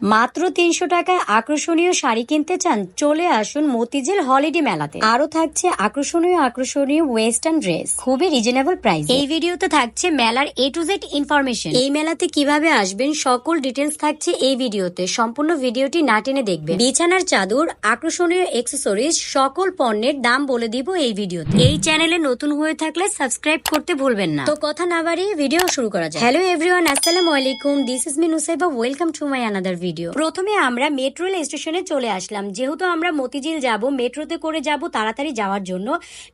মাত্র তিনশো টাকায় আকর্ষণীয় শাড়ি কিনতে চান চলে আসুন মতিঝিল হলিডে মেলাতে। আরও থাকছে আকর্ষণীয় আকর্ষণীয় ওয়েস্টার্ন ড্রেস। খুবই রিজনেবল প্রাইস। এই ভিডিওতে থাকছে মেলার এ টু জেড ইনফরমেশন এই মেলাতে কীভাবে আসবেন সকল ডিটেলস থাকছে এই ভিডিওতে। সম্পূর্ণ ভিডিওটি না টেনে দেখবেন। বিছানার চাদর আকর্ষণীয় এক্সেসরিজ সকল পণ্যের দাম বলে দিব এই ভিডিওতে। এই চ্যানেলে নতুন হয়ে থাকলে সাবস্ক্রাইব করতে ভুলবেন না। তো কথা না বাড়িয়ে ভিডিও শুরু করা যায় হ্যালো এভরিওয়ান আসসালামু আলাইকুম। This is me Nusaiba welcome to my another video প্রথমে আমরা মেট্রো রেল স্টেশনে চলে আসলাম। যেহেতু আমরা মতিঝিল যাব মেট্রোতে করে যাব তাড়াতাড়ি যাওয়ার জন্য।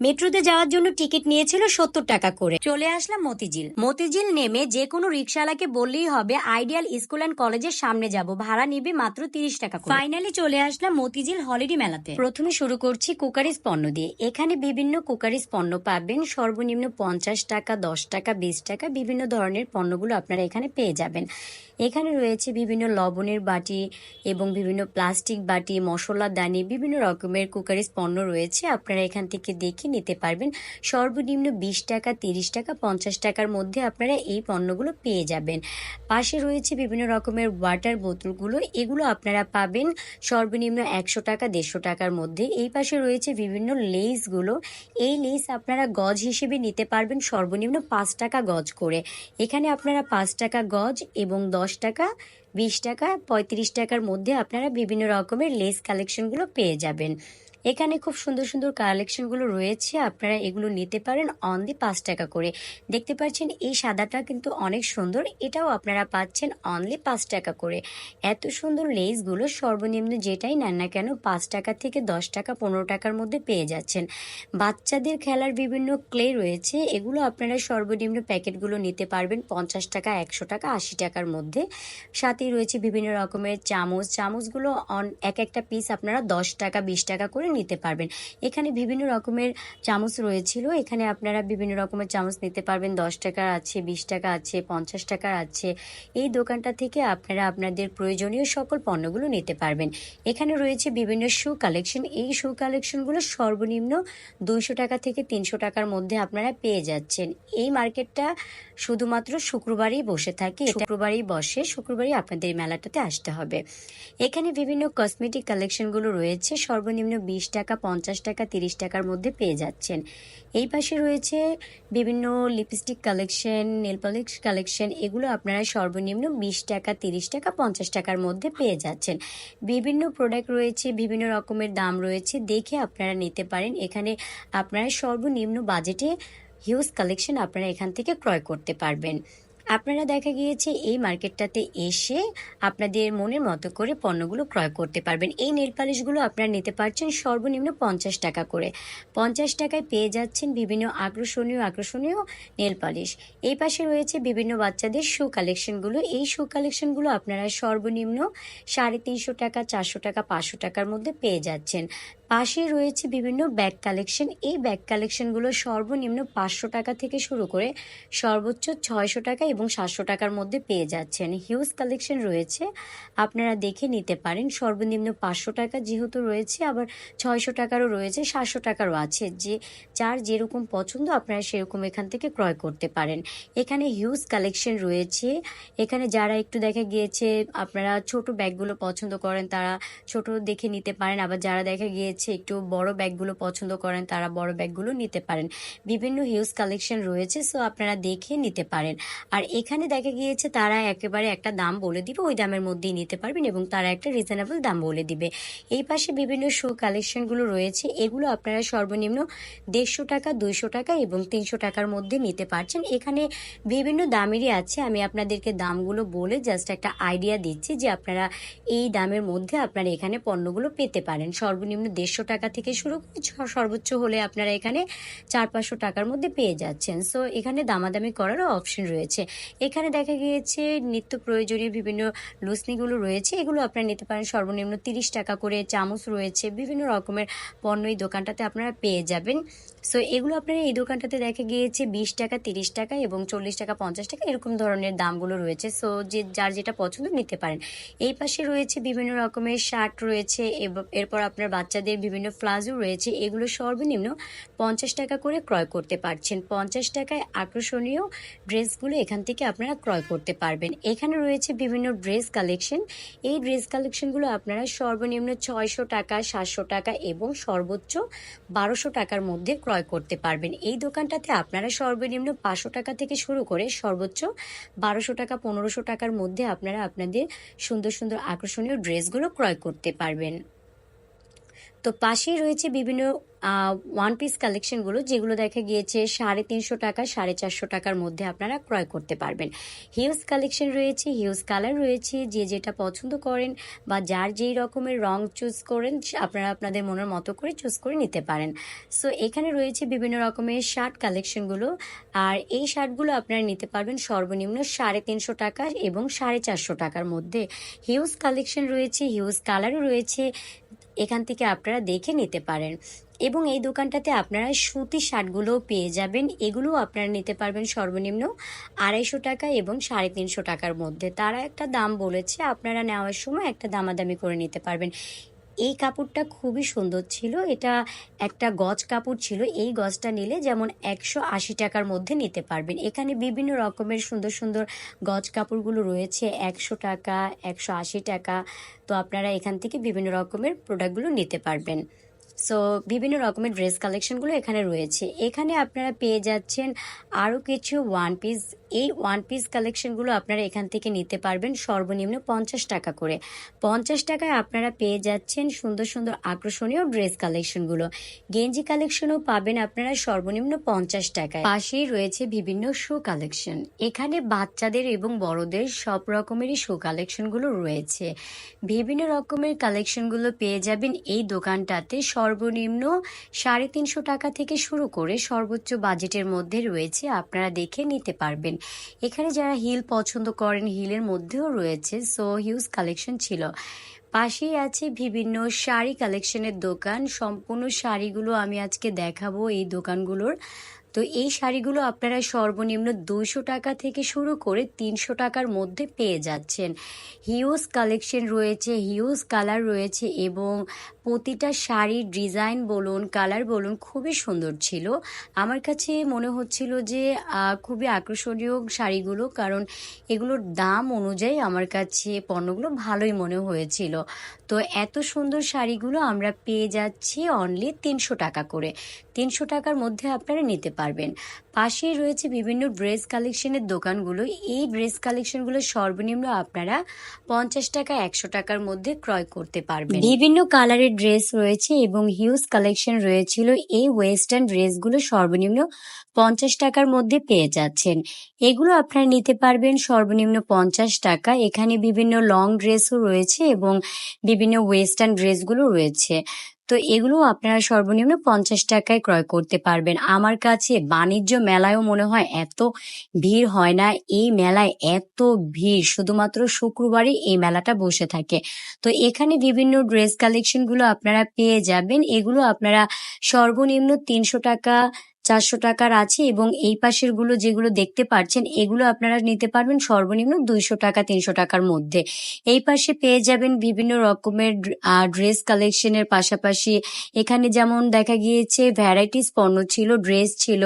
মেট্রোতে যাওয়ার জন্য টিকিট নিয়েছিল সত্তর টাকা করে। চলে আসলাম মতিঝিল। মতিঝিল নেমে যে কোনো রিক্সাওয়ালাকে বললেই হবে আইডিয়াল স্কুল অ্যান্ড কলেজের সামনে যাব। ভাড়া নিবে মাত্র তিরিশ টাকা ফাইনালি চলে আসলাম মতিঝিল হলিডে মেলাতে। প্রথমে শুরু করছি কুকারিজ পণ্য দিয়ে। এখানে বিভিন্ন কুকারিজ পণ্য পাবেন। সর্বনিম্ন পঞ্চাশ টাকা, দশ টাকা, বিশ টাকা, বিভিন্ন ধরনের পণ্যগুলো আপনারা এখানে পেয়ে যাবেন। এখানে রয়েছে বিভিন্ন লবণের বাটি এবং বিভিন্ন প্লাস্টিক বাটি মশলাদানি বিভিন্ন রকমের কুকারিজ পণ্য রয়েছে। আপনারা এখান থেকে দেখে নিতে পারবেন। সর্বনিম্ন বিশ টাকা, তিরিশ টাকা, পঞ্চাশ টাকার মধ্যে আপনারা এই পণ্যগুলো পেয়ে যাবেন। পাশে রয়েছে বিভিন্ন রকমের ওয়াটার বোতলগুলো। এগুলো আপনারা পাবেন সর্বনিম্ন একশো টাকা, দেড়শো টাকার মধ্যে। এই পাশে রয়েছে বিভিন্ন লেসগুলো এই লেস আপনারা গজ হিসেবে নিতে পারবেন সর্বনিম্ন পাঁচ টাকা গজ করে। এখানে আপনারা পাঁচ টাকা গজ এবং দশ টাকা বিশ টাকা পঁয়ত্রিশ টাকার মধ্যে আপনারা বিভিন্ন রকমের লেস কালেকশনগুলো পেয়ে যাবেন। এখানে খুব সুন্দর সুন্দর কালেকশনগুলো রয়েছে, আপনারা এগুলো নিতে পারেন অন দি পাঁচ টাকা করে। দেখতে পাচ্ছেন এই সাদাটা কিন্তু অনেক সুন্দর, এটাও আপনারা পাচ্ছেন অনলি পাঁচ টাকা করে। এত সুন্দর লেসগুলো সর্বনিম্ন যেটাই নেন না কেন পাঁচ টাকা থেকে দশ টাকা, পনেরো টাকার মধ্যে পেয়ে যাচ্ছেন। বাচ্চাদের খেলার বিভিন্ন ক্লে রয়েছে, এগুলো আপনারা সর্বনিম্ন প্যাকেটগুলো নিতে পারবেন পঞ্চাশ টাকা, একশো টাকা, আশি টাকার মধ্যে। সাথেই রয়েছে বিভিন্ন রকমের চামচ, চামচগুলো অন এক একটা পিস আপনারা দশ টাকা, বিশ টাকা করে নিতে পারবেন। এখানে বিভিন্ন রকমের চামচ রয়েছিল। এখানে আপনারা বিভিন্ন রকমের চামচ নিতে পারবেন। দশ টাকার আছে, বিশ টাকা আছে, পঞ্চাশ টাকার আছে। এই দোকানটা থেকে আপনারা আপনাদের প্রয়োজনীয় সকল পণ্যগুলো নিতে পারবেন। এখানে রয়েছে বিভিন্ন শু কালেকশন। এই শু কালেকশনগুলো সর্বনিম্ন দুইশো টাকা থেকে তিনশো টাকার মধ্যে আপনারা পেয়ে যাচ্ছেন। এই মার্কেটটা শুধুমাত্র শুক্রবারই বসে থাকে। শুক্রবারই বসে, শুক্রবারই আপনাদের মেলাটাতে আসতে হবে। এখানে বিভিন্ন কসমেটিক কালেকশনগুলো রয়েছে। সর্বনিম্ন বিশ টাকা, পঞ্চাশ টাকা, তিরিশ টাকার মধ্যে পেয়ে যাচ্ছেন। এই পাশে রয়েছে বিভিন্ন lipstick collection nail polish collection এগুলো আপনারা সর্বনিম্ন বিশ টাকা, তিরিশ টাকা, পঞ্চাশ টাকার মধ্যে পেয়ে যাচ্ছেন। বিভিন্ন প্রোডাক্ট রয়েছে, বিভিন্ন রকমের দাম রয়েছে, দেখে আপনারা নিতে পারেন। এখানে আপনারা সর্বনিম্ন বাজেটে হিউজ কালেকশন আপনারা এখান থেকে ক্রয় করতে পারবেন। আপনারা দেখা গিয়েছে এই মার্কেটটাতে এসে আপনাদের মনের মতো করে পণ্যগুলো ক্রয় করতে পারবেন। এই নেল পালিশগুলো আপনারা নিতে পারছেন সর্বনিম্ন পঞ্চাশ টাকা করে। পঞ্চাশ টাকায় পেয়ে যাচ্ছেন বিভিন্ন আকর্ষণীয় আকর্ষণীয় নেল পালিশ। এই পাশে রয়েছে বিভিন্ন বাচ্চাদের শু কালেকশনগুলো। এই শু কালেকশনগুলো আপনারা সর্বনিম্ন সাড়ে তিনশো টাকা, চারশো টাকা, পাঁচশো টাকার মধ্যে পেয়ে যাচ্ছেন। পাশে রয়েছে বিভিন্ন ব্যাগ কালেকশন এই ব্যাগ কালেকশনগুলো সর্বনিম্ন পাঁচশো টাকা থেকে শুরু করে সর্বোচ্চ ছয়শো টাকা এবং সাতশো টাকার মধ্যে পেয়ে যাচ্ছেন। হিউজ কালেকশন রয়েছে, আপনারা দেখে নিতে পারেন। সর্বনিম্ন পাঁচশো টাকা যেহেতু রয়েছে, আবার ছয়শো টাকারও রয়েছে, সাতশো টাকারও আছে। যে, যার যেরকম পছন্দ আপনারা সেরকম এখান থেকে ক্রয় করতে পারেন। এখানে হিউজ কালেকশন রয়েছে। এখানে যারা একটু দেখা গিয়েছে, আপনারা ছোট ব্যাগগুলো পছন্দ করেন, তারা ছোট দেখে নিতে পারেন। আবার যারা দেখা গিয়েছে একটু বড় ব্যাগগুলো পছন্দ করেন, তারা বড় ব্যাগগুলো নিতে পারেন। বিভিন্ন হিউজ কালেকশন রয়েছে সো আপনারা দেখে নিতে পারেন। আর এখানে দেখা গিয়েছে তারা একেবারে একটা দাম বলে দিবে, ওই দামের মধ্যেই নিতে পারবেন এবং তারা একটা রিজনেবল দাম বলে দিবে। এই পাশে বিভিন্ন শো কালেকশনগুলো রয়েছে, এগুলো আপনারা সর্বনিম্ন দেড়শো টাকা, দুইশো টাকা এবং তিনশো টাকার মধ্যে নিতে পারছেন। এখানে বিভিন্ন দামেরই আছে, আমি আপনাদেরকে দামগুলো বলে জাস্ট একটা আইডিয়া দিচ্ছি যে আপনারা এই দামের মধ্যে আপনারা এখানে পণ্যগুলো পেতে পারেন। সর্বনিম্ন দেড়শো টাকা থেকে শুরু করে সর্বোচ্চ হলে আপনারা এখানে চার পাঁচশো টাকার মধ্যে পেয়ে যাচ্ছেন। সো এখানে দামাদামি করারও অপশন রয়েছে। এখানে দেখা গিয়েছে নিত্য প্রয়োজনীয় বিভিন্ন লুসনিগুলো রয়েছে। এগুলো আপনারা নিতে পারেন। সর্বনিম্ন তিরিশ টাকা করে চামচ রয়েছে। বিভিন্ন রকমের পণ্য এই দোকানটাতে আপনারা পেয়ে যাবেন। সো এগুলো আপনারা এই দোকানটাতে দেখা গিয়েছে বিশ টাকা, তিরিশ টাকা এবং চল্লিশ টাকা, পঞ্চাশ টাকা এরকম ধরনের দামগুলো রয়েছে। সো যে যার যেটা পছন্দ নিতে পারেন। এই পাশে রয়েছে বিভিন্ন রকমের শার্ট রয়েছে এবং, এরপর আপনার বাচ্চাদের বিভিন্ন প্লাজো রয়েছে। এগুলো সর্বনিম্ন পঞ্চাশ টাকা করে ক্রয় করতে পারছেন। পঞ্চাশ টাকায় আকর্ষণীয় ড্রেসগুলো এখান থেকে আপনারা ক্রয় করতে পারবেন। এখানে রয়েছে বিভিন্ন ড্রেস কালেকশন। এই ড্রেস কালেকশনগুলো আপনারা সর্বনিম্ন ছয়শো টাকা, সাতশো টাকা এবং সর্বোচ্চ বারোশো টাকার মধ্যে ক্রয় করতে পারবেন। এই দোকানটাতে আপনারা সর্বনিম্ন পাঁচশো টাকা থেকে শুরু করে সর্বোচ্চ বারোশো টাকা, পনেরোশো টাকার মধ্যে আপনারা আপনাদের সুন্দর সুন্দর আকর্ষণীয় ড্রেসগুলো ক্রয় করতে পারবেন। তো পাশেই রয়েছে বিভিন্ন ওয়ান পিস কালেকশনগুলো যেগুলো দেখা গিয়েছে সাড়ে তিনশো টাকা, সাড়ে চারশো টাকার মধ্যে আপনারা ক্রয় করতে পারবেন। হিউজ কালেকশন রয়েছে হিউজ কালার রয়েছে, যে যেটা পছন্দ করেন বা যার যেই রকমের রং চুজ করেন, আপনারা আপনাদের মনের মতো করে চুজ করে নিতে পারেন। সো এখানে রয়েছে বিভিন্ন রকমের শার্ট কালেকশনগুলো আর এই শার্টগুলো আপনারা নিতে পারবেন সর্বনিম্ন সাড়ে তিনশো টাকা এবং সাড়ে চারশো টাকার মধ্যে। হিউজ কালেকশন রয়েছে হিউজ কালারও রয়েছে এখান থেকে আপনারা দেখে নিতে পারেন। এবং এই দোকানটাতে আপনারা সুতি শার্টগুলোও পেয়ে যাবেন। এগুলোও আপনারা নিতে পারবেন সর্বনিম্ন আড়াইশো টাকা এবং সাড়ে তিনশো টাকার মধ্যে। তারা একটা দাম বলেছে, আপনারা নেওয়ার সময় একটা দামাদামি করে নিতে পারবেন। এই কাপড়টা খুবই সুন্দর ছিল। এটা একটা গজ কাপড় ছিল। এই গজটা নিলে যেমন একশো আশি টাকার মধ্যে নিতে পারবেন। এখানে বিভিন্ন রকমের সুন্দর সুন্দর গজ কাপড়গুলো রয়েছে। একশো টাকা, একশো আশি টাকা। তো আপনারা এখান থেকে বিভিন্ন রকমের প্রোডাক্টগুলো নিতে পারবেন। সো, বিভিন্ন রকমের ড্রেস কালেকশনগুলো এখানে রয়েছে। এখানে আপনারা পেয়ে যাচ্ছেন আরও কিছু ওয়ান পিস এই ওয়ান পিস কালেকশনগুলো আপনারা এখান থেকে নিতে পারবেন সর্বনিম্ন পঞ্চাশ টাকা করে। পঞ্চাশ টাকায় আপনারা পেয়ে যাচ্ছেন সুন্দর সুন্দর আকর্ষণীয় ড্রেস কালেকশনগুলো গেঞ্জি কালেকশনও পাবেন আপনারা সর্বনিম্ন পঞ্চাশ টাকায়। পাশেই রয়েছে বিভিন্ন শো কালেকশন এখানে বাচ্চাদের এবং বড়দের সব রকমেরই শু কালেকশনগুলো রয়েছে। বিভিন্ন রকমের কালেকশনগুলো পেয়ে যাবেন এই দোকানটাতে সর্বনিম্ন সাড়ে তিনশো টাকা থেকে শুরু করে সর্বোচ্চ বাজেটের মধ্যে রয়েছে, আপনারা দেখে নিতে পারবেন। এখানে যারা হিল পছন্দ করেন, হিলের মধ্যেও রয়েছে। সো হিউজ কালেকশন ছিল। পাশেই আছে বিভিন্ন শাড়ি কালেকশনের দোকান। সম্পূর্ণ শাড়িগুলো আমি আজকে দেখাবো এই দোকানগুলোর। তো এই শাড়িগুলো আপনারা সর্বনিম্ন দুইশো টাকা থেকে শুরু করে তিনশো টাকার মধ্যে পেয়ে যাচ্ছেন। হিউজ কালেকশন রয়েছে, হিউজ কালার রয়েছে এবং প্রতিটা শাড়ির ডিজাইন বলুন, কালার বলুন খুবই সুন্দর ছিল। আমার কাছে মনে হচ্ছিল যে খুবই আকর্ষণীয় শাড়িগুলো কারণ এগুলোর দাম অনুযায়ী আমার কাছে পণ্যগুলো ভালোই মনে হয়েছিল। তো এত সুন্দর শাড়িগুলো আমরা পেয়ে যাচ্ছি অনলি তিনশো টাকা করে। তিনশো টাকার মধ্যে আপনারা নিতে পারবেন। পাশেই রয়েছে বিভিন্ন ড্রেস কালেকশনের দোকানগুলো। এই ড্রেস কালেকশনগুলো সর্বনিম্ন আপনারা পঞ্চাশ টাকা, একশো টাকার মধ্যে ক্রয় করতে পারবেন। বিভিন্ন কালারের ড্রেস রয়েছে এবং হিউজ কালেকশন রয়েছিল। এই ওয়েস্টার্ন ড্রেসগুলো সর্বনিম্ন পঞ্চাশ টাকার মধ্যে পেয়ে যাচ্ছেন। এগুলো আপনারা নিতে পারবেন সর্বনিম্ন পঞ্চাশ টাকা। এখানে বিভিন্ন লং ড্রেসও রয়েছে এবং বিভিন্ন ওয়েস্টার্ন ড্রেসগুলো রয়েছে। তো এগুলো আপনারা সর্বনিম্ন পঞ্চাশ টাকায় ক্রয় করতে পারবেন। আমার কাছে বাণিজ্য মেলায়ও মনে হয় এত ভিড় হয় না। এই মেলায় এত ভিড়, শুধুমাত্র শুক্রবারই এই মেলাটা বসে থাকে। তো এখানে বিভিন্ন ড্রেস কালেকশনগুলো আপনারা পেয়ে যাবেন। এগুলো আপনারা সর্বনিম্ন তিনশো টাকা চারশো টাকার আছে এবং এই পাশেরগুলো যেগুলো দেখতে পাচ্ছেন, এগুলো আপনারা নিতে পারবেন সর্বনিম্ন দুইশো টাকা, তিনশো টাকার মধ্যে। এই পাশে পেয়ে যাবেন বিভিন্ন রকমের ড্রেস কালেকশনের পাশাপাশি এখানে যেমন দেখা গিয়েছে ভ্যারাইটিস পণ্য ছিল, ড্রেস ছিল,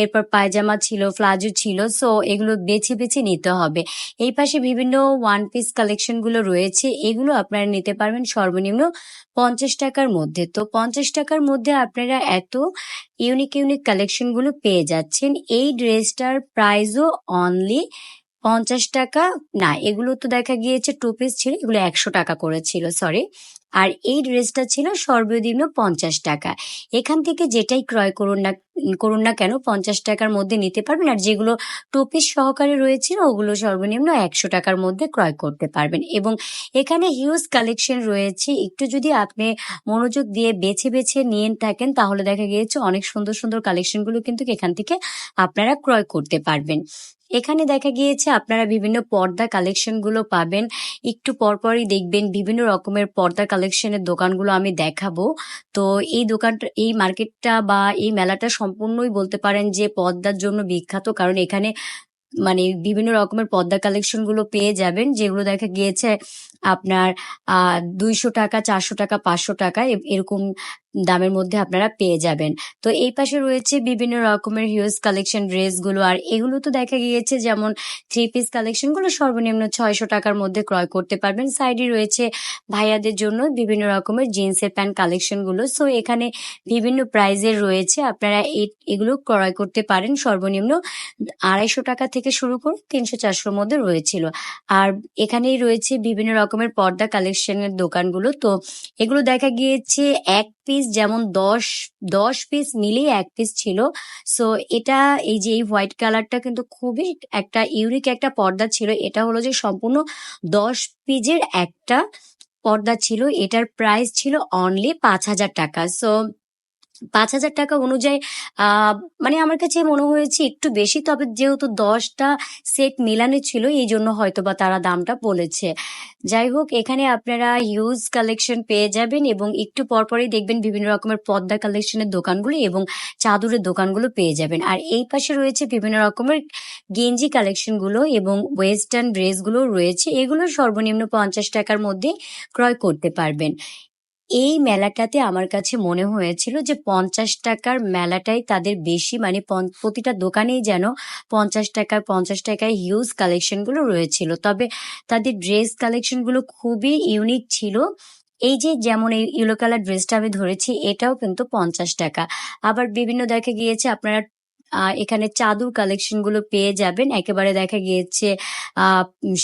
এরপর পায়জামা ছিল ফ্লাজো ছিল, সো এগুলো বেছে বেছে নিতে হবে। এই পাশে বিভিন্ন ওয়ান পিস কালেকশনগুলো রয়েছে, এগুলো আপনারা নিতে পারবেন সর্বনিম্ন পঞ্চাশ টাকার মধ্যে। তো পঞ্চাশ টাকার মধ্যে আপনারা এত ইউনিক ইউনিক কালেকশনগুলো পেয়ে যাচ্ছেন। এই ড্রেসটার প্রাইসও অনলি পঞ্চাশ টাকা। না, এগুলো তো দেখা গিয়েছে টু পিস ছিল, এগুলো একশো টাকা করেছিল সরি আর এই ড্রেসটা ছিল সর্বনিম্ন পঞ্চাশ টাকা। এখান থেকে যেটাই ক্রয় করুন না করুন না কেন, পঞ্চাশ টাকার মধ্যে নিতে পারবেন। আর যেগুলো টু সহকারে রয়েছে, ওগুলো সর্বনিম্ন একশো টাকার মধ্যে ক্রয় করতে পারবেন। এবং এখানে হিউজ কালেকশন রয়েছে। একটু যদি আপনি মনোযোগ দিয়ে বেছে বেছে নিয়ে থাকেন, তাহলে দেখা গিয়েছে অনেক সুন্দর সুন্দর কালেকশনগুলো কিন্তু এখান থেকে আপনারা ক্রয় করতে পারবেন। এখানে দেখা গিয়েছে আপনারা বিভিন্ন পর্দা কালেকশনগুলো পাবেন। একটু পরপরই দেখবেন বিভিন্ন রকমের পর্দা কালেকশনের দোকানগুলো আমি দেখাবো। তো এই দোকানটা, এই মার্কেটটা বা এই মেলাটা সম্পূর্ণই বলতে পারেন যে পদ্মার জন্য বিখ্যাত। কারণ এখানে মানে বিভিন্ন রকমের পদ্মা কালেকশনগুলো পেয়ে যাবেন, যেগুলো দেখা গিয়েছে আপনার, আহ, দুইশো টাকা, চারশো টাকা, পাঁচশো টাকা এরকম দামের মধ্যে আপনারা পেয়ে যাবেন। তো এই পাশে রয়েছে বিভিন্ন রকমের হিউজ কালেকশন ড্রেসগুলো। আর এগুলো তো দেখা গিয়েছে যেমন থ্রি পিস কালেকশনগুলো সর্বনিম্ন ছয়শো টাকার মধ্যে ক্রয় করতে পারবেন। সাইডে রয়েছে ভাইয়াদের জন্য বিভিন্ন রকমের জিন্সের প্যান্ট কালেকশনগুলো। সো এখানে বিভিন্ন প্রাইজের রয়েছে। আপনারা এগুলো ক্রয় করতে পারেন। সর্বনিম্ন আড়াইশো টাকা থেকে শুরু করে তিনশো চারশোর মধ্যে রয়েছিল। আর এখানেই রয়েছে বিভিন্ন রকমের পর্দা কালেকশনের দোকানগুলো। তো এগুলো দেখা গিয়েছে এক পিস যেমন দশ দশ পিস মিলিয়ে এক পিস ছিল। সো এটা এই যে এই হোয়াইট কালারটা কিন্তু খুবই একটা ইউরিক একটা পর্দা ছিল। এটা হলো যে সম্পূর্ণ দশ পিজের একটা পর্দা ছিল। এটার প্রাইস ছিল অনলি পাঁচ হাজার টাকা। সো পাঁচ হাজার টাকা অনুযায়ী মানে আমার কাছে মনে হয়েছে একটু বেশি, তবে যেহেতু দশটা সেট মিলানো ছিল, এই জন্য হয়তো বা তারা দামটা বলেছে। যাই হোক, এখানে আপনারা হিউজ কালেকশন পেয়ে যাবেন এবং একটু পরপরই দেখবেন বিভিন্ন রকমের পর্দা কালেকশনের দোকানগুলো এবং চাদরের দোকানগুলো পেয়ে যাবেন। আর এই পাশে রয়েছে বিভিন্ন রকমের গেঞ্জি কালেকশনগুলো এবং ওয়েস্টার্ন ড্রেসগুলো রয়েছে। এগুলো সর্বনিম্ন পঞ্চাশ টাকার মধ্যে ক্রয় করতে পারবেন। এই মেলাটাতে আমার কাছে মনে হয়েছিল যে পঞ্চাশ টাকার মেলাটাই তাদের বেশি মানে প্রতিটা দোকানেই যেন পঞ্চাশ টাকার, পঞ্চাশ টাকায় হিউজ কালেকশনগুলো রয়েছিল। তবে তাদের ড্রেস কালেকশনগুলো খুবই ইউনিক ছিল। এই যে যেমন এই ইয়েলো কালার ড্রেসটা আমি ধরেছি, এটাও কিন্তু পঞ্চাশ টাকা। আবার বিভিন্ন দেখা গিয়েছে, আপনারা আহ, এখানে চাদর কালেকশনগুলো পেয়ে যাবেন। একেবারে দেখা গিয়েছে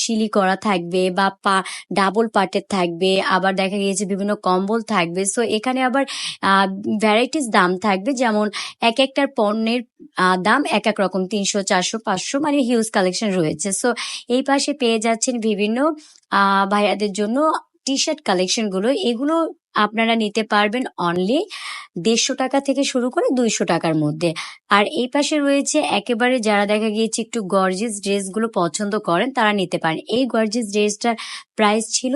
শিলি করা থাকবে বা পা ডাবল পাটের থাকবে আবার দেখা গিয়েছে বিভিন্ন কম্বল থাকবে। সো এখানে আবার ভ্যারাইটিস দাম থাকবে। যেমন এক একটার পণ্যের দাম এক এক রকম তিনশো চারশো পাঁচশো মানে হিউজ কালেকশন রয়েছে। সো এই পাশে পেয়ে যাচ্ছেন বিভিন্ন ভাইয়াদের জন্য টি শার্ট কালেকশনগুলো। এগুলো আপনারা নিতে পারবেন অনলি দেড়শো টাকা থেকে শুরু করে দুইশো টাকার মধ্যে। আর এই পাশে রয়েছে একেবারে যারা দেখা গিয়েছে একটু গর্জেস ড্রেসগুলো পছন্দ করেন, তারা নিতে পারেন। এই গর্জেস ড্রেসটার প্রাইস ছিল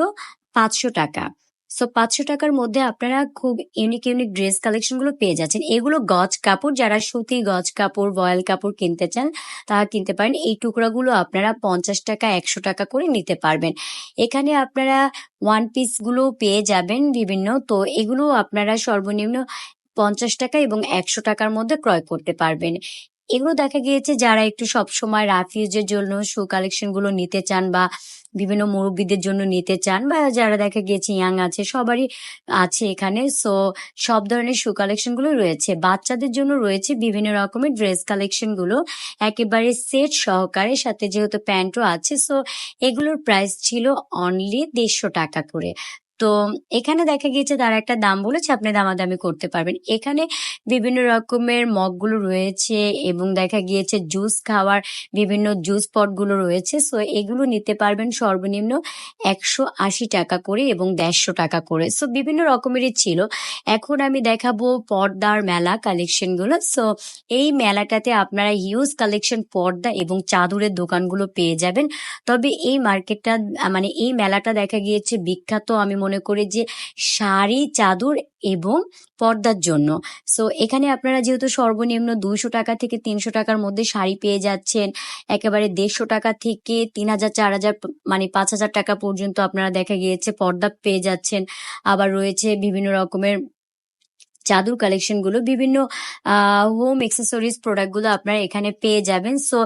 পাঁচশো টাকা। সো পাঁচশো টাকার মধ্যে আপনারা খুব ইউনিক ইউনিক ড্রেস কালেকশনগুলো পেয়ে যাচ্ছেন। এগুলো গজ কাপড়, যারা সুতি গজ কাপড় বয়েল কাপড় কিনতে চান, তারা কিনতে পারেন। এই টুকরাগুলো আপনারা পঞ্চাশ টাকা, একশো টাকা করে নিতে পারবেন। এখানে আপনারা ওয়ান পিসগুলো পেয়ে যাবেন বিভিন্ন। তো এগুলো আপনারা সর্বনিম্ন পঞ্চাশ টাকা এবং একশো টাকার মধ্যে ক্রয় করতে পারবেন। এগুলো দেখা গিয়েছে, যারা একটু সবসময় রাফিউজের জন্য শু কালেকশনগুলো নিতে চান বা বিভিন্ন মুরব্বীদের জন্য নিতে চান বা যারা দেখা গিয়েছে ইয়াং আছে, সবারই আছে এখানে। সো সব ধরনের শু কালেকশনগুলো রয়েছে। বাচ্চাদের জন্য রয়েছে বিভিন্ন রকমের ড্রেস কালেকশনগুলো। একেবারে সেট সহকারে, সাথে যেহেতু প্যান্টও আছে সো এগুলোর প্রাইস ছিল অনলি দেড়শো টাকা করে। তো এখানে দেখা গিয়েছে তারা একটা দাম বলেছে, আপনি দামাদামি করতে পারবেন। এখানে বিভিন্ন রকমের মগগুলো রয়েছে এবং দেখা গিয়েছে জুস খাওয়ার বিভিন্ন জুস পটগুলো রয়েছে। সো এগুলো নিতে পারবেন সর্বনিম্ন একশো আশি টাকা করে এবং দেড়শো টাকা করে। সো বিভিন্ন রকমেরই ছিল। এখন আমি দেখাবো পর্দার মেলা কালেকশনগুলো সো এই মেলাটাতে আপনারা হিউজ কালেকশন পর্দা এবং চাদরের দোকানগুলো পেয়ে যাবেন। তবে এই মার্কেটটা মানে এই মেলাটা দেখা গিয়েছে বিখ্যাত আমি মনে করি যে শাড়ি, চাদর এবং পর্দার জন্য। সো এখানে আপনারা যেহেতু সর্বনিম্ন দুইশো টাকা থেকে তিনশো টাকার মধ্যে শাড়ি পেয়ে যাচ্ছেন, একেবারে দেড়শো টাকা থেকে তিন হাজার, চার হাজার মানে পাঁচ হাজার টাকা পর্যন্ত আপনারা দেখা গিয়েছে পর্দা পেয়ে যাচ্ছেন। আবার রয়েছে বিভিন্ন রকমের চাদর কালেকশনগুলো, বিভিন্ন হোম এক্সেসরিজ প্রোডাক্টগুলো আপনারা এখানে পেয়ে যাবেন। সো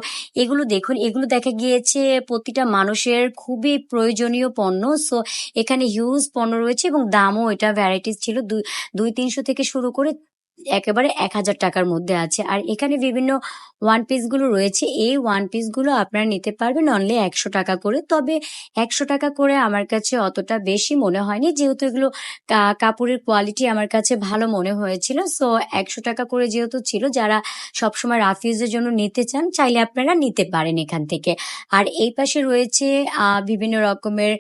এগুলো দেখুন, এগুলো দেখা গিয়েছে প্রতিটা মানুষের খুবই প্রয়োজনীয় পণ্য। সো এখানে হিউজ পণ্য রয়েছে এবং দামও এটা ভ্যারাইটিস ছিল। দুই তিনশো থেকে শুরু করে একেবারে এক হাজার টাকার মধ্যে আছে। আর এখানে বিভিন্ন ওয়ান পিসগুলো রয়েছে। এই ওয়ান পিসগুলো আপনারা নিতে পারবেন অনলি একশো টাকা করে। তবে একশো টাকা করে আমার কাছে অতটা বেশি মনে হয়নি। যেহেতু এগুলো কাপড়ের কোয়ালিটি আমার কাছে ভালো মনে হয়েছিল। সো একশো টাকা করে যেহেতু ছিল, যারা সবসময় রাফিউজের জন্য নিতে চান, চাইলে আপনারা নিতে পারেন এখান থেকে। আর এই পাশে রয়েছে বিভিন্ন রকমের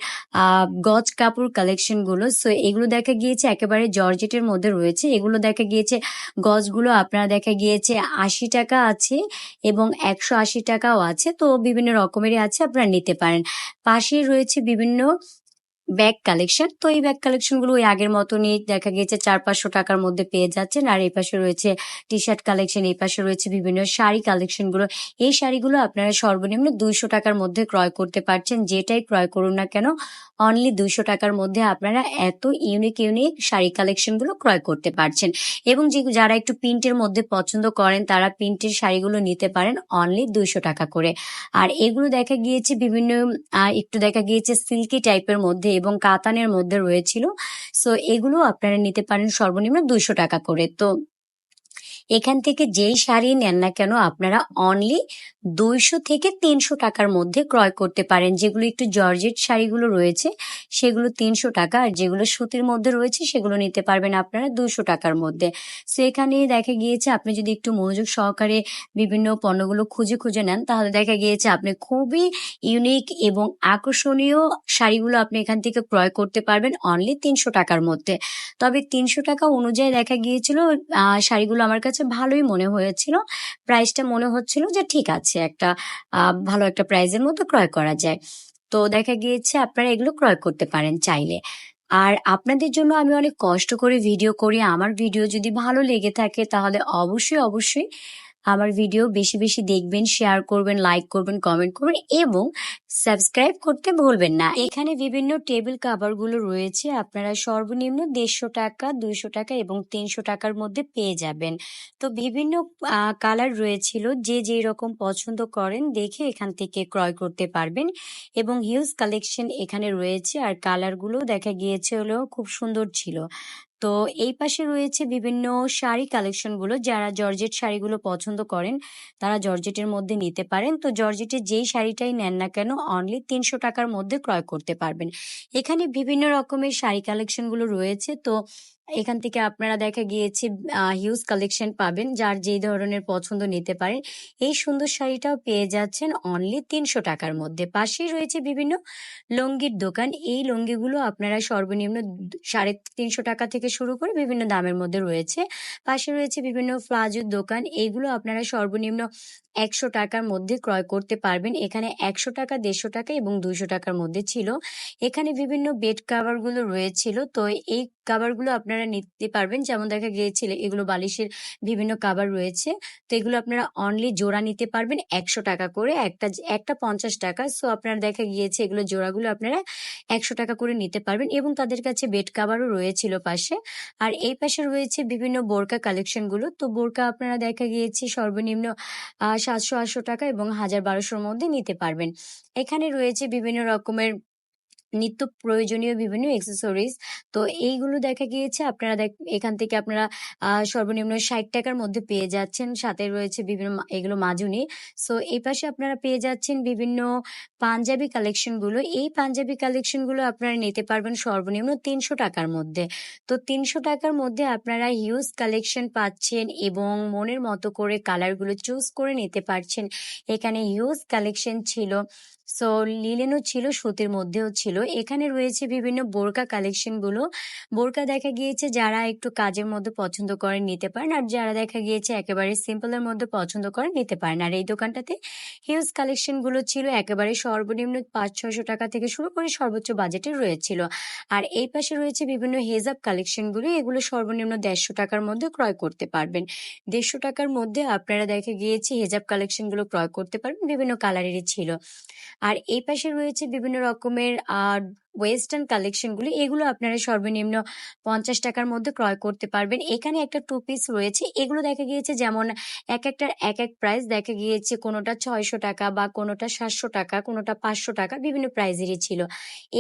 গজ কাপড় কালেকশনগুলো সো এগুলো দেখা গিয়েছে একেবারে জর্জেটের মধ্যে রয়েছে। এগুলো দেখা গিয়েছে গজগুলো আপনারা দেখা গিয়েছে আশি টাকা আছে এবং একশো আশি টাকাও আছে। তো বিভিন্ন রকমেরই আছে, আপনারা নিতে পারেন। পাশে রয়েছে বিভিন্ন ব্যাগ কালেকশন তো এই ব্যাগ কালেকশনগুলো ওই আগের মতনই দেখা গিয়েছে চার পাঁচশো টাকার মধ্যে পেয়ে যাচ্ছেন। আর এই পাশে রয়েছে টি শার্ট কালেকশন এই পাশে রয়েছে বিভিন্ন শাড়ি কালেকশনগুলো। এই শাড়িগুলো আপনারা সর্বনিম্ন দুইশো টাকার মধ্যে ক্রয় করতে পারছেন। যেটাই ক্রয় করুন না কেন অনলি দুইশো টাকার মধ্যে আপনারা এত ইউনিক ইউনিক শাড়ি কালেকশনগুলো ক্রয় করতে পারছেন। এবং যে যারা একটু প্রিন্টের মধ্যে পছন্দ করেন, তারা প্রিন্টের শাড়িগুলো নিতে পারেন অনলি দুইশো টাকা করে। আর এগুলো দেখা গিয়েছে বিভিন্ন একটু দেখা গিয়েছে সিল্কি টাইপের মধ্যে এবং কাতানের মধ্যে রয়েছিল। সো এগুলো আপনারা নিতে পারেন সর্বনিম্ন দুইশো টাকা করে। তো, এখান থেকে যেই শাড়ি নেন না কেন আপনারা অনলি দুইশো থেকে তিনশো টাকার মধ্যে ক্রয় করতে পারেন। যেগুলো একটু জর্জেট শাড়িগুলো রয়েছে, সেগুলো তিনশো টাকা। আর যেগুলো সুতির মধ্যে রয়েছে, সেগুলো নিতে পারবেন আপনারা দুশো টাকার মধ্যে। সো এখানে দেখা গিয়েছে, আপনি যদি একটু মনোযোগ সহকারে বিভিন্ন পণ্যগুলো খুঁজে খুঁজে নেন, তাহলে দেখা গিয়েছে আপনি খুবই ইউনিক এবং আকর্ষণীয় শাড়িগুলো আপনি এখান থেকে ক্রয় করতে পারবেন অনলি তিনশো টাকার মধ্যে। তবে তিনশো টাকা অনুযায়ী দেখা গিয়েছিল শাড়িগুলো আমার কাছে ভালোই মনে হয়েছিল। প্রাইসটা মনে হচ্ছিল যে ঠিক আছে। একটা আহ, ভালো একটা প্রাইজের মতো ক্রয় করা যায়। তো দেখা গিয়েছে আপনারা এগুলো ক্রয় করতে পারেন চাইলে। আর আপনাদের জন্য আমি অনেক কষ্ট করে ভিডিও করি। আমার ভিডিও যদি ভালো লেগে থাকে তাহলে অবশ্যই অবশ্যই আমার ভিডিও বেশি বেশি দেখবেন শেয়ার করবেন লাইক করবেন কমেন্ট করবেন এবং সাবস্ক্রাইব করতে ভুলবেন না। এখানে বিভিন্ন টেবিল কাভারগুলো রয়েছে, আপনারা সর্বনিম্ন দেড়শো টাকা, দুইশো টাকা এবং তিনশো টাকার মধ্যে পেয়ে যাবেন। তো বিভিন্ন কালার রয়েছিল, যে যে রকম পছন্দ করেন দেখে এখান থেকে ক্রয় করতে পারবেন এবং হিউজ কালেকশন এখানে রয়েছে আর কালারগুলো দেখা গিয়েছে হলেও খুব সুন্দর ছিল। তো এই পাশে রয়েছে বিভিন্ন শাড়ি কালেকশনগুলো। যারা জর্জেট শাড়িগুলো পছন্দ করেন, তারা জর্জেটের মধ্যে নিতে পারেন। তো জর্জেটের যেই শাড়িটাই নেন না কেন অনলি তিনশো টাকার মধ্যে ক্রয় করতে পারবেন। এখানে বিভিন্ন রকমের শাড়ি কালেকশনগুলো রয়েছে। তো এখান থেকে আপনারা দেখা গিয়েছে হিউজ কালেকশন পাবেন, যার যেই ধরনের পছন্দ নিতে পারেন। এই সুন্দর শাড়িটাও পেয়ে যাচ্ছেন অনলি তিনশো টাকার মধ্যে। পাশেই রয়েছে বিভিন্ন লুঙ্গির দোকান। এই লুঙ্গিগুলো আপনারা সর্বনিম্ন সাড়ে তিনশো টাকা থেকে শুরু করে বিভিন্ন দামের মধ্যে রয়েছে। পাশে রয়েছে বিভিন্ন প্লাজোর দোকান। এইগুলো আপনারা সর্বনিম্ন একশো টাকার মধ্যে ক্রয় করতে পারবেন। এখানে একশো টাকা, দেড়শো টাকা এবং দুইশো টাকার মধ্যে ছিল। এখানে বিভিন্ন বেড কাভারগুলো রয়েছিল। তো এই কাভারগুলো আপনারা নিতে পারবেন। যেমন দেখা গিয়েছিল, এগুলো বালিশের বিভিন্ন কাভার রয়েছে। তো এগুলো আপনারা অনলি জোড়া নিতে পারবেন একশো টাকা করে। একটা একটা পঞ্চাশ টাকা। সো আপনারা দেখা গিয়েছে, এগুলো জোড়াগুলো আপনারা একশো টাকা করে নিতে পারবেন এবং তাদের কাছে বেড কাভারও রয়েছিল পাশে। আর এই পাশে রয়েছে বিভিন্ন বোরকা কালেকশনগুলো। তো বোরকা আপনারা দেখা গিয়েছে, সর্বনিম্ন সাতশো আটশো টাকা এবং হাজার বারোশোর মধ্যে নিতে পারবেন। এখানে রয়েছে বিভিন্ন রকমের নিত্য প্রয়োজনীয় বিভিন্ন এক্সেসরিজ তো এইগুলো দেখা গিয়েছে। আপনারা দেখ, এখান থেকে আপনারা সর্বনিম্ন ষাট টাকার মধ্যে পেয়ে যাচ্ছেন। সাথে রয়েছে বিভিন্ন এগুলো মাজুনি। সো, এই পাশে আপনারা পেয়ে যাচ্ছেন বিভিন্ন পাঞ্জাবি কালেকশনগুলো। এই পাঞ্জাবি কালেকশনগুলো আপনারা নিতে পারবেন সর্বনিম্ন তিনশো টাকার মধ্যে। তো তিনশো টাকার মধ্যে আপনারা হিউজ কালেকশন পাচ্ছেন এবং মনের মতো করে কালারগুলো চুজ করে নিতে পারছেন। এখানে হিউজ কালেকশন ছিল। সো লিলেনও ছিল সুতির মধ্যেও ছিল। এখানে রয়েছে বিভিন্ন বোরকা কালেকশনগুলো। বোরকা দেখা গিয়েছে যারা একটু কাজের মধ্যে পছন্দ করেন নিতে পারেন আর যারা দেখা গিয়েছে একেবারে সিম্পলের মধ্যে পছন্দ করেন নিতে পারেন। আর এই দোকানটাতে হিউজ কালেকশনগুলো ছিল, একেবারে সর্বনিম্ন পাঁচ ছয়শো টাকা থেকে শুরু করে সর্বোচ্চ বাজেটে রয়েছিল। আর এই পাশে রয়েছে বিভিন্ন হেজাব কালেকশনগুলো, এগুলো সর্বনিম্ন দেড়শো টাকার মধ্যে ক্রয় করতে পারবেন। দেড়শো টাকার মধ্যে আপনারা দেখা গিয়েছে হেজাব কালেকশনগুলো ক্রয় করতে পারবেন, বিভিন্ন কালারেরই ছিল। আর এই পাশে রয়েছে বিভিন্ন রকমের আর ওয়েস্টার্ন কালেকশনগুলো, এগুলো আপনারা সর্বনিম্ন পঞ্চাশ টাকার মধ্যে ক্রয় করতে পারবেন। এখানে একটা টু পিস রয়েছে, এগুলো দেখা গিয়েছে যেমন এক একটার এক এক প্রাইস দেখা গিয়েছে কোনোটা ছয়শো টাকা বা কোনোটা সাতশো টাকা, কোনোটা পাঁচশো টাকা, বিভিন্ন প্রাইজেরই ছিল।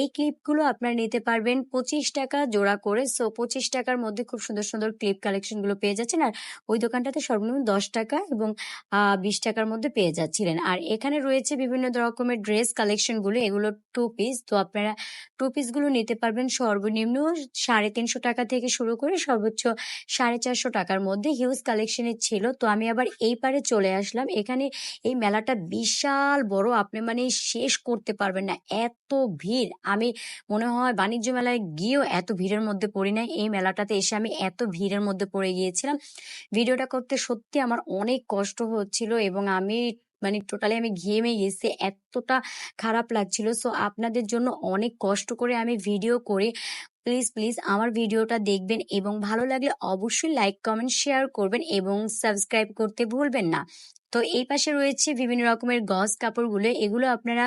এই ক্লিপগুলো আপনারা নিতে পারবেন পঁচিশ টাকা জোড়া করে সো পঁচিশ টাকার মধ্যে খুব সুন্দর সুন্দর ক্লিপ কালেকশনগুলো পেয়ে যাচ্ছেন, আর ওই দোকানটাতে সর্বনিম্ন দশ টাকা এবং বিশ টাকার মধ্যে পেয়ে যাচ্ছিলেন। আর এখানে রয়েছে বিভিন্ন রকমের ড্রেস কালেকশনগুলো এগুলো টু পিস তো আপনারা টু পিসগুলো নিতে পারবেন সর্বনিম্ন সাড়ে তিনশো টাকা থেকে শুরু করে সর্বোচ্চ সাড়ে চারশো টাকার মধ্যে হিউজ কালেকশনের ছিল। তো আমি আবার এই পারে চলে আসলাম। এখানে এই মেলাটা বিশাল বড়, আপনি মানে শেষ করতে পারবেন না। এত ভিড়। আমি মনে হয় বাণিজ্য মেলায় গিয়েও এত ভিড়ের মধ্যে পড়ি নাই। এই মেলাটাতে এসে আমি এত ভিড়ের মধ্যে পড়ে গিয়েছিলাম। ভিডিওটা করতে সত্যি আমার অনেক কষ্ট হচ্ছিল এবং আমি মানে টোটালি আমি ঘেমে গেছি, এতটা খারাপ লাগছিল। সো আপনাদের জন্য অনেক কষ্ট করে আমি ভিডিও করে। প্লিজ প্লিজ আমার ভিডিওটা দেখবেন এবং ভালো লাগলে অবশ্যই লাইক কমেন্ট শেয়ার করবেন এবং সাবস্ক্রাইব করতে ভুলবেন না। তো এই পাশে রয়েছে বিভিন্ন রকমের গজ কাপড়গুলো, এগুলো আপনারা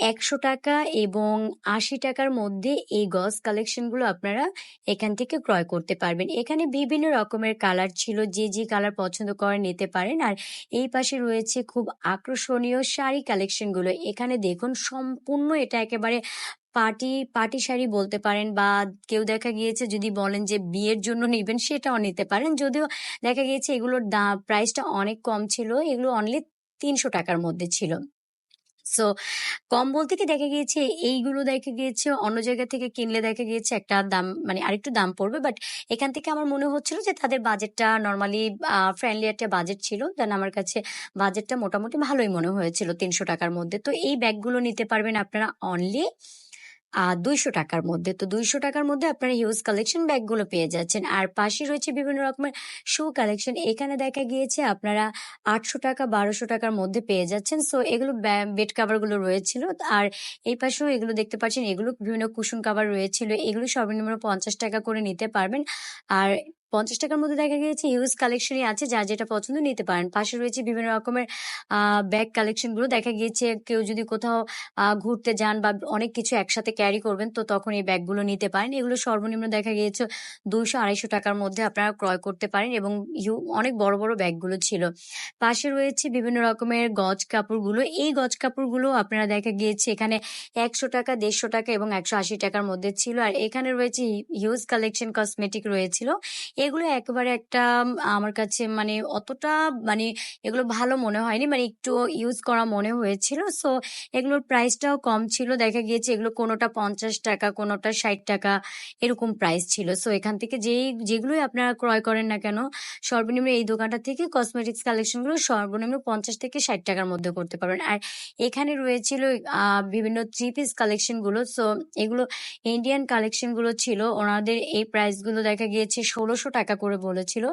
একশো টাকা এবং আশি টাকার মধ্যে এই গজ কালেকশনগুলো আপনারা এখান থেকে ক্রয় করতে পারবেন। এখানে বিভিন্ন রকমের কালার ছিল, যে যে কালার পছন্দ করে নিতে পারেন। আর এই পাশে রয়েছে খুব আকর্ষণীয় শাড়ি কালেকশনগুলো এখানে দেখুন সম্পূর্ণ এটা একেবারে পার্টি পার্টি শাড়ি বলতে পারেন বা কেউ দেখা গিয়েছে যদি বলেন যে বিয়ের জন্য নেবেন সেটাও নিতে পারেন। যদিও দেখা গিয়েছে এগুলোর দাম প্রাইসটা অনেক কম ছিল, এগুলো অনলি তিনশো টাকার মধ্যে ছিল। সো কম বলতে কি দেখা গিয়েছে, এইগুলো দেখা গিয়েছে, অন্য জায়গা থেকে কিনলে দেখা গিয়েছে একটা দাম মানে আরেকটু দাম পড়বে বাট এখান থেকে আমার মনে হচ্ছিল যে তাদের বাজেটটা নর্মালি ফ্রেন্ডলি একটা বাজেট ছিল দেন আমার কাছে বাজেটটা মোটামুটি ভালোই মনে হয়েছিল, তিনশো টাকার মধ্যে। তো এই ব্যাগগুলো নিতে পারবেন আপনারা অনলি দুইশো টাকার মধ্যে। তো দুইশো টাকার মধ্যে আপনারা হিউজ কালেকশন ব্যাগগুলো পেয়ে যাচ্ছেন। আর পাশে রয়েছে বিভিন্ন রকমের শু কালেকশন এখানে দেখা গিয়েছে আপনারা আটশো টাকা, বারোশো টাকার মধ্যে পেয়ে যাচ্ছেন। সো এগুলো বেড কাভারগুলো রয়েছিল। আর এই পাশেও এগুলো দেখতে পাচ্ছেন, এগুলো বিভিন্ন কুশন কাভার রয়েছিল। এগুলো সর্বনিম্ন পঞ্চাশ টাকা করে নিতে পারবেন। আর পঞ্চাশ টাকার মধ্যে দেখা গিয়েছে হিউজ কালেকশনই আছে, যার যেটা পছন্দ নিতে পারেন। পাশে রয়েছে বিভিন্ন রকমের ব্যাগ কালেকশনগুলো। দেখা গিয়েছে, কেউ যদি কোথাও ঘুরতে যান বা অনেক কিছু একসাথে ক্যারি করবেন, তো তখন এই ব্যাগগুলো নিতে পারেন। এগুলো সর্বনিম্ন দেখা গিয়েছে, দুইশো, আড়াইশো টাকার মধ্যে আপনারা ক্রয় করতে পারেন এবং অনেক বড় বড় ব্যাগগুলো ছিল। পাশে রয়েছে বিভিন্ন রকমের গজ কাপড়গুলো এই গজ কাপড়গুলো আপনারা দেখা গিয়েছে, এখানে একশো টাকা, দেড়শো টাকা এবং একশো আশি টাকার মধ্যে ছিল। আর এখানে রয়েছে হিউজ কালেকশন কসমেটিক রয়েছিল। এগুলো একেবারে একটা আমার কাছে মানে অতটা মানে এগুলো ভালো মনে হয়নি। মানে একটু ইউজ করা মনে হয়েছিল। সো এগুলোর প্রাইসটাও কম ছিল। দেখা গিয়েছে এগুলো কোনোটা পঞ্চাশ টাকা, কোনোটা ষাট টাকা এরকম প্রাইস ছিল। সো এখান থেকে যেই, যেগুলোই আপনারা ক্রয় করেন না কেন, সর্বনিম্ন এই দোকানটা থেকে কসমেটিক্স কালেকশনগুলো সর্বনিম্ন পঞ্চাশ থেকে ষাট টাকার মধ্যে করতে পারবেন। আর এখানে রয়েছিল বিভিন্ন থ্রি পিস কালেকশনগুলো সো এগুলো ইন্ডিয়ান কালেকশনগুলো ছিল। ওনাদের এই প্রাইসগুলো দেখা গিয়েছে ষোলোশো টাকা করে বলেছিল।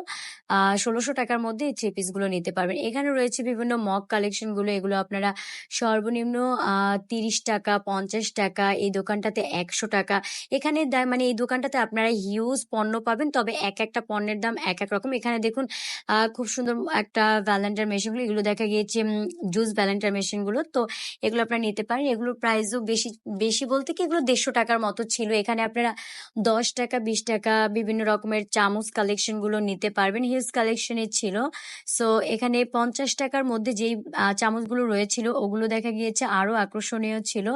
ষোলোশো টাকার মধ্যে এই থ্রি পিসগুলো নিতে পারবেন। এখানে রয়েছে বিভিন্ন মগ কালেকশনগুলো এগুলো আপনারা সর্বনিম্ন তিরিশ টাকা, পঞ্চাশ টাকা, এই দোকানটাতে একশো টাকা। এখানে মানে এই দোকানটাতে আপনারা হিউজ পণ্য পাবেন, তবে এক একটা পণ্যের দাম এক এক রকম। এখানে দেখুন খুব সুন্দর একটা ভ্যালেন্টার মেশিনগুলো এগুলো দেখা গিয়েছে জুস ভ্যালেন্টার মেশিনগুলো তো এগুলো আপনারা নিতে পারেন। এগুলোর প্রাইসও বেশি বেশি বলতে কি এগুলো দেড়শো টাকার মতো ছিল। এখানে আপনারা দশ টাকা, বিশ টাকা, বিভিন্ন রকমের চামচ কালেকশনগুলো নিতে পারবেন। হিউজ কালেকশনে ছিল। সো এখানে পঞ্চাশ টাকার মধ্যে যেই চামচগুলো রয়েছিল, ওগুলো দেখা গিয়েছে আরও আকর্ষণীয় ছিল।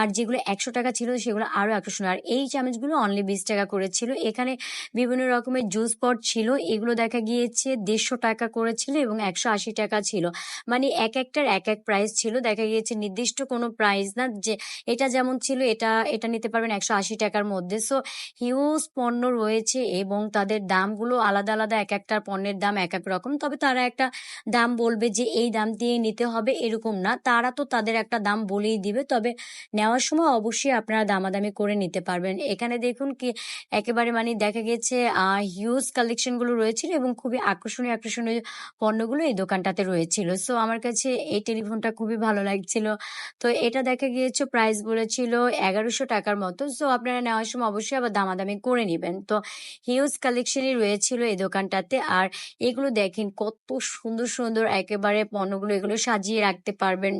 আর যেগুলো একশো টাকা ছিল, সেগুলো আরও আকর্ষণীয়। আর এই চামচগুলো অনলি বিশ টাকা করেছিল এখানে বিভিন্ন রকমের জুস পট ছিল। এগুলো দেখা গিয়েছে দেড়শো টাকা করেছিল এবং একশো আশি টাকা ছিল। মানে এক একটার এক এক প্রাইস ছিল। দেখা গিয়েছে নির্দিষ্ট কোনো প্রাইস না যে, এটা যেমন ছিল, এটা এটা নিতে পারবেন একশো আশি টাকার মধ্যে। সো হিউজ পণ্য রয়েছে এবং তাদের দামগুলো আলাদা আলাদা এক একটা পণ্যের দাম এক এক রকম। তবে তারা একটা দাম বলবে যে, এই দাম দিয়ে নিতে হবে। এরকম না। তারা তো তাদের একটা দাম বলেই দিবে। তবে নেওয়ার সময় অবশ্যই আপনারা দামাদামি করে নিতে পারবেন। এখানে দেখুন কি, একেবারে মানে দেখা গেছে হিউজ কালেকশনগুলো রয়েছিল এবং খুবই আকর্ষণীয় আকর্ষণীয় পণ্যগুলো এই দোকানটাতে রয়েছিল। সো আমার কাছে এই টেলিফোনটা খুবই ভালো লাগছিল। তো এটা দেখা গিয়েছে প্রাইস বলেছিল এগারোশো টাকার মতো। সো আপনারা নেওয়ার সময় অবশ্যই আবার দামাদামি করে নেবেন। তো হিউজ কালেকশনই রয়েছিল এই দোকানটাতে। আর এগুলো দেখেন কত সুন্দর সুন্দর একেবারে পণ্যগুলো এগুলো সাজিয়ে রাখতে পারবেন।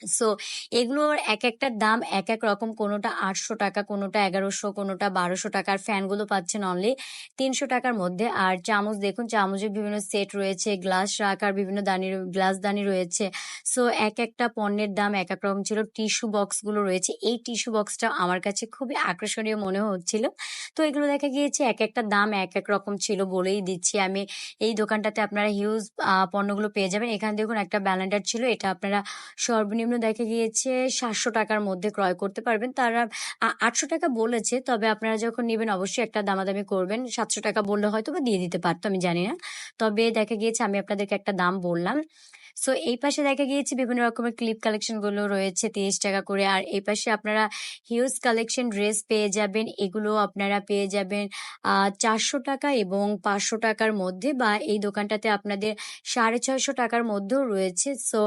সো এগুলোর এক একটার দাম এক এক রকম। কোনোটা আটশো টাকা, কোনোটা এগারোশো, কোনোটা বারোশো টাকার ফ্যানগুলো পাচ্ছেন অনলি তিনশো টাকার মধ্যে। আর চামচ, দেখুন, চামচের বিভিন্ন সেট রয়েছে গ্লাস রাখার বিভিন্ন দানি গ্লাস দানি রয়েছে। সো এক একটা পণ্যের দাম এক এক রকম ছিল। টিস্যু বক্সগুলো রয়েছে। এই টিস্যু বক্সটা আমার কাছে খুবই আকর্ষণীয় মনে হচ্ছিল। তো এগুলো দেখা গিয়েছে এক একটা দাম এক এক রকম ছিল বলেই দিচ্ছি আমি। এই দোকানটাতে আপনারা হিউজ পণ্যগুলো পেয়ে যাবেন। এখানে দেখুন একটা ব্যালেন্ডার ছিল। এটা আপনারা সর্বনিম্ন সর্বনিম্ন দেখা গিয়েছে সাতশো টাকার মধ্যে ক্রয় করতে পারবেন। তারা আটশো টাকা বলেছে, তবে আপনারা যখন নেবেন অবশ্যই একটা দামাদামি করবেন। সাতশো টাকা বললে হয়তো বা দিয়ে দিতে পারতো, আমি জানি না। তবে দেখা গিয়েছে, আমি আপনাদেরকে একটা দাম বললাম। সো এই পাশে দেখা গিয়েছে বিভিন্ন রকমের ক্লিপ কালেকশনগুলো রয়েছে তিরিশ টাকা করে। আর এই পাশে আপনারা হিউজ কালেকশন ড্রেস পেয়ে যাবেন। এগুলো আপনারা পেয়ে যাবেন চারশো টাকা এবং পাঁচশো টাকার মধ্যে বা এই দোকানটাতে আপনাদের সাড়ে ছয়শো টাকার মধ্যেও রয়েছে। সো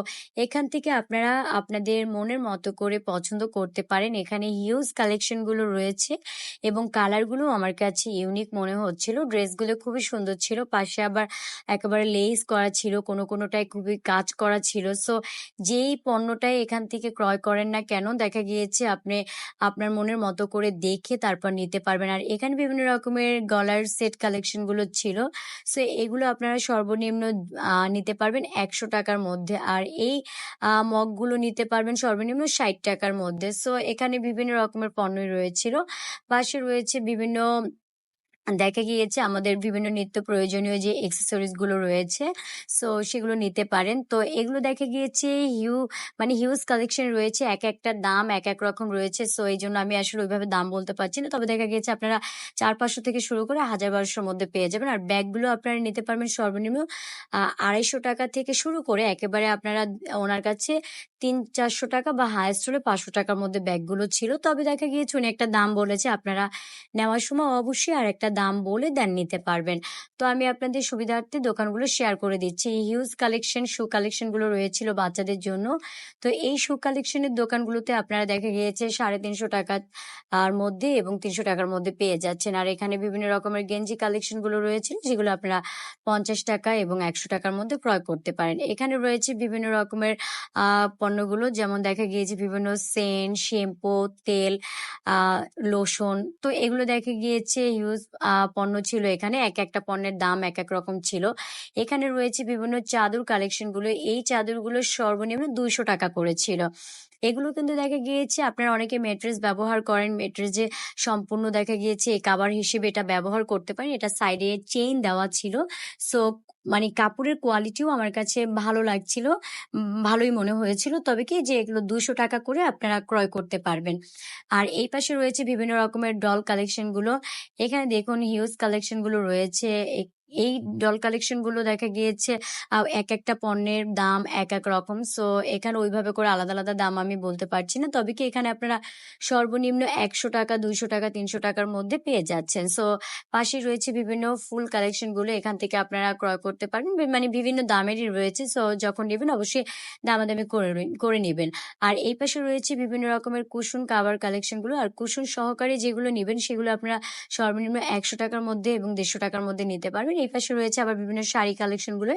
এখান থেকে আপনারা আপনাদের মনের মতো করে পছন্দ করতে পারেন। এখানে হিউজ কালেকশনগুলো রয়েছে এবং কালারগুলো আমার কাছে ইউনিক মনে হচ্ছিল। ড্রেসগুলো খুবই সুন্দর ছিল। পাশে আবার একেবারে লেস করা ছিল। কোনো কোনোটায় খুবই কাজ করা ছিল। সো যেই পণ্যটাই এখান থেকে ক্রয় করেন না কেন, দেখা গিয়েছে আপনি, আপনার মনের মতো করে দেখে তারপর নিতে পারবেন। আর এখানে বিভিন্ন রকমের গলার সেট কালেকশনগুলো ছিল। সো এগুলো আপনারা সর্বনিম্ন নিতে পারবেন একশো টাকার মধ্যে। আর এই মগগুলো নিতে পারবেন সর্বনিম্ন ষাট টাকার মধ্যে। সো এখানে বিভিন্ন রকমের পণ্যই রয়েছিল। পাশে রয়েছে বিভিন্ন দেখা গিয়েছে আমাদের বিভিন্ন নিত্য প্রয়োজনীয় যে গুলো রয়েছে সো সেগুলো নিতে পারেন। তো এগুলো দেখা গিয়েছে হিউ মানে হিউজ কালেকশন রয়েছে, এক একটা দাম এক এক রকম রয়েছে সো এই জন্য আমি আসলে ওইভাবে দাম বলতে পারছি না। তবে দেখা গিয়েছে আপনারা চার পাঁচশো থেকে শুরু করে হাজার বারোশোর মধ্যে পেয়ে যাবেন, আর ব্যাগগুলো আপনারা নিতে পারবেন সর্বনিম্ন আড়াইশো টাকা থেকে শুরু করে একেবারে আপনারা ওনার কাছে তিন চারশো টাকা বা হায়েস্ট হলে পাঁচশো টাকার মধ্যে ব্যাগগুলো ছিল। তবে দেখা গিয়েছে উনি একটা দাম বলেছে, আপনারা নেওয়ার সময় অবশ্যই আর একটা দাম বলে দেন নিতে পারবেন। তো আমি আপনাদের সুবিধার্থে দোকানগুলো শেয়ার করে দিচ্ছি। এই হিউজ কালেকশন শু কালেকশনগুলো রয়েছিল বাচ্চাদের জন্য। তো এই শু কালেকশনের দোকানগুলোতে আপনারা দেখা গিয়েছে সাড়ে তিনশো টাকার মধ্যে এবং তিনশো টাকার মধ্যে পেয়ে যাচ্ছেন। আর এখানে বিভিন্ন রকমের গেঞ্জি কালেকশনগুলো রয়েছে, যেগুলো আপনারা পঞ্চাশ টাকা এবং একশো টাকার মধ্যে ক্রয় করতে পারেন। এখানে রয়েছে বিভিন্ন রকমের পণ্যগুলো, যেমন দেখা গিয়েছে বিভিন্ন সেন্ট, শ্যাম্পু, তেল লোশন। তো এগুলো দেখা গিয়েছে হিউজ পণ্য ছিল এখানে। এক একটা পণ্যের দাম এক এক রকম ছিল। এখানে রয়েছে বিভিন্ন চাদর কালেকশনগুলো এই চাদরগুলো সর্বনিম্ন দুইশো টাকা করেছিল এগুলো কিন্তু দেখা গিয়েছে, আপনারা অনেকে মেট্রেস ব্যবহার করেন। মেট্রেসে সম্পূর্ণ দেখা গিয়েছে কাবার হিসেবে এটা ব্যবহার করতে পারেন। এটা সাইডে চেইন দেওয়া ছিল। সো মানে কাপড়ের কোয়ালিটিও আমার কাছে ভালো লাগছিল ভালোই মনে হয়েছিল। তবে কি যে এগুলো দুশো টাকা করে আপনারা ক্রয় করতে পারবেন। আর এই পাশে রয়েছে বিভিন্ন রকমের ডল কালেকশনগুলো এখানে দেখুন হিউজ কালেকশনগুলো রয়েছে। এই ডল কালেকশনগুলো দেখা গিয়েছে এক একটা পণ্যের দাম এক এক রকম। সো এখানে ওইভাবে করে আলাদা আলাদা দাম আমি বলতে পারছি না। তবে কি এখানে আপনারা সর্বনিম্ন একশো টাকা, দুইশো টাকা, তিনশো টাকার মধ্যে পেয়ে যাচ্ছেন। সো পাশে রয়েছে বিভিন্ন ফুল কালেকশনগুলো। এখান থেকে আপনারা ক্রয় করতে পারেন মানে বিভিন্ন দামেরই রয়েছে। সো যখন নেবেন অবশ্যই দামাদামি করে করে নেবেন। আর এই পাশে রয়েছে বিভিন্ন রকমের কুশন কাভার কালেকশনগুলো। আর কুশন সহকারে যেগুলো নেবেন, সেগুলো আপনারা সর্বনিম্ন একশো টাকার মধ্যে এবং দেড়শো টাকার মধ্যে নিতে পারবেন। এই পাশে রয়েছে আবার বিভিন্ন শাড়ি কালেকশনগুলো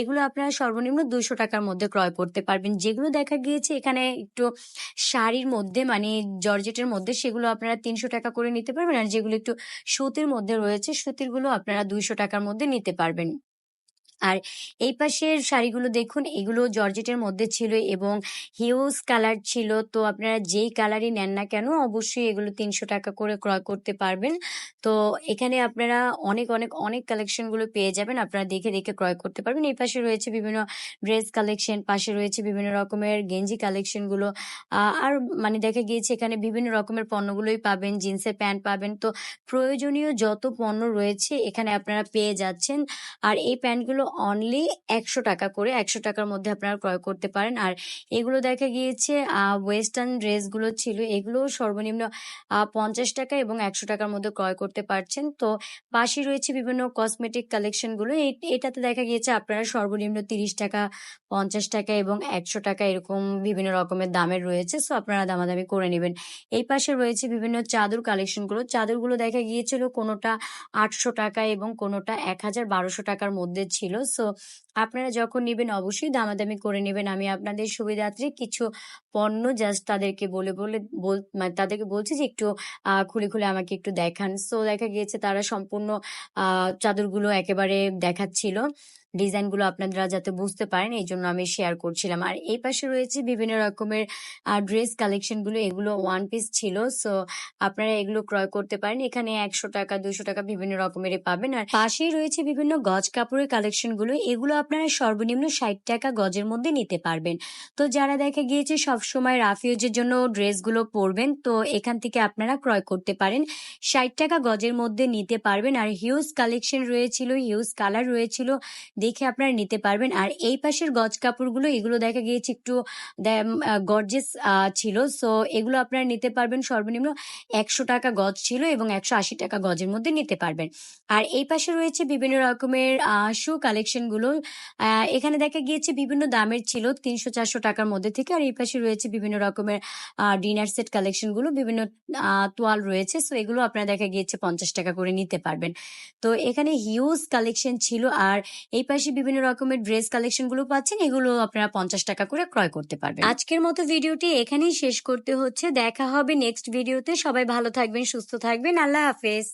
এগুলো আপনারা সর্বনিম্ন দুশো টাকার মধ্যে ক্রয় করতে পারবেন। যেগুলো দেখা গিয়েছে এখানে একটু শাড়ির মধ্যে মানে জর্জেটের মধ্যে, সেগুলো আপনারা তিনশো টাকা করে নিতে পারবেন। আর যেগুলো একটু সুতির মধ্যে রয়েছে সুতিরগুলো আপনারা দুইশো টাকার মধ্যে নিতে পারবেন। আর এই পাশের শাড়িগুলো দেখুন, এগুলো জর্জেটের মধ্যে ছিল এবং হিউজ কালার ছিল। তো আপনারা যেই কালারই নেন না কেন, অবশ্যই এগুলো তিনশো টাকা করে ক্রয় করতে পারবেন। তো এখানে আপনারা অনেক অনেক অনেক কালেকশনগুলো পেয়ে যাবেন। আপনারা দেখে দেখে ক্রয় করতে পারবেন। এই পাশে রয়েছে বিভিন্ন ড্রেস কালেকশন পাশে রয়েছে বিভিন্ন রকমের গেঞ্জি কালেকশনগুলো আর মানে দেখা গিয়েছে এখানে বিভিন্ন রকমের পণ্যগুলোই পাবেন, জিন্সের প্যান্ট পাবেন। তো প্রয়োজনীয় যত পণ্য রয়েছে এখানে আপনারা পেয়ে যাচ্ছেন। আর এই প্যান্টগুলো অনলি একশো টাকা করে, একশো টাকার মধ্যে আপনারা ক্রয় করতে পারেন। আর এগুলো দেখা গিয়েছে ওয়েস্টার্ন ড্রেসগুলো ছিল এগুলো সর্বনিম্ন পঞ্চাশ টাকা এবং একশো টাকার মধ্যে ক্রয় করতে পারছেন। তো পাশে রয়েছে বিভিন্ন কসমেটিক কালেকশনগুলো এটাতে দেখা গিয়েছে আপনারা সর্বনিম্ন তিরিশ টাকা, পঞ্চাশ টাকা এবং একশো টাকা এরকম বিভিন্ন রকমের দামের রয়েছে। সো আপনারা দামাদামি করে নেবেন। এই পাশে রয়েছে বিভিন্ন চাদর কালেকশনগুলো চাদরগুলো দেখা গিয়েছিল কোনোটা আটশো টাকা এবং কোনোটা এক হাজার বারোশো টাকার মধ্যে ছিল। সো আপনারা যখন নেবেন, অবশ্যই দামাদামি করে নেবেন। আমি আপনাদের সুবিধার্থে কিছু পণ্য জাস্ট তাদেরকে বলে বলে, বল মানে তাদেরকে বলছি যে একটু খুলে খুলে আমাকে একটু দেখান। সো দেখা গিয়েছে তারা সম্পূর্ণ চাদরগুলো একেবারে দেখাচ্ছিল। ডিজাইনগুলো আপনারা যাতে বুঝতে পারেন, এই জন্য আমি শেয়ার করছিলাম। আর এই পাশে রয়েছে বিভিন্ন রকমের ড্রেস কালেকশনগুলো এগুলো ওয়ান পিস ছিল। সো আপনারা এগুলো ক্রয় করতে পারেন। এখানে একশো টাকা দুশো টাকা বিভিন্ন রকমের পাবেন। আর পাশেই রয়েছে বিভিন্ন গজ কাপড়ের কালেকশনগুলো এগুলো আপনারা সর্বনিম্ন ষাট টাকা গজের মধ্যে নিতে পারবেন। তো যারা দেখা গিয়েছে সবসময় রাফিউজের জন্য ড্রেসগুলো পরবেন, তো এখান থেকে আপনারা ক্রয় করতে পারেন। ষাট টাকা গজের মধ্যে নিতে পারবেন। আর হিউজ কালেকশন রয়েছিল হিউজ কালার রয়েছিল। দেখে আপনারা নিতে পারবেন। আর এই পাশের গজ কাপড়গুলো, এগুলো দেখা গিয়েছে একটু গর্জেস ছিল। সো এগুলো আপনারা নিতে পারবেন। সর্বনিম্ন একশো টাকা গজ ছিল এবং একশো আশি টাকা গজের মধ্যে নিতে পারবেন। আর এই পাশে রয়েছে বিভিন্ন রকমের শু কালেকশনগুলো এখানে দেখা গিয়েছে বিভিন্ন দামের ছিল তিনশো চারশো টাকার মধ্যে থেকে। আর এই পাশে রয়েছে বিভিন্ন রকমের ডিনার সেট কালেকশনগুলো বিভিন্ন তোয়াল রয়েছে। সো এগুলো আপনারা দেখা গিয়েছে পঞ্চাশ টাকা করে নিতে পারবেন। তো, এখানে হিউজ কালেকশন ছিল। আর এই পাশে বিভিন্ন রকমের ড্রেস কালেকশনগুলো পাচ্ছেন, এগুলো আপনারা পঞ্চাশ টাকা করে ক্রয় করতে পারবেন। আজকের মতো ভিডিওটি এখানেই শেষ করতে হচ্ছে। দেখা হবে নেক্সট ভিডিওতে সবাই ভালো থাকবেন, সুস্থ থাকবেন। আল্লাহ হাফেজ।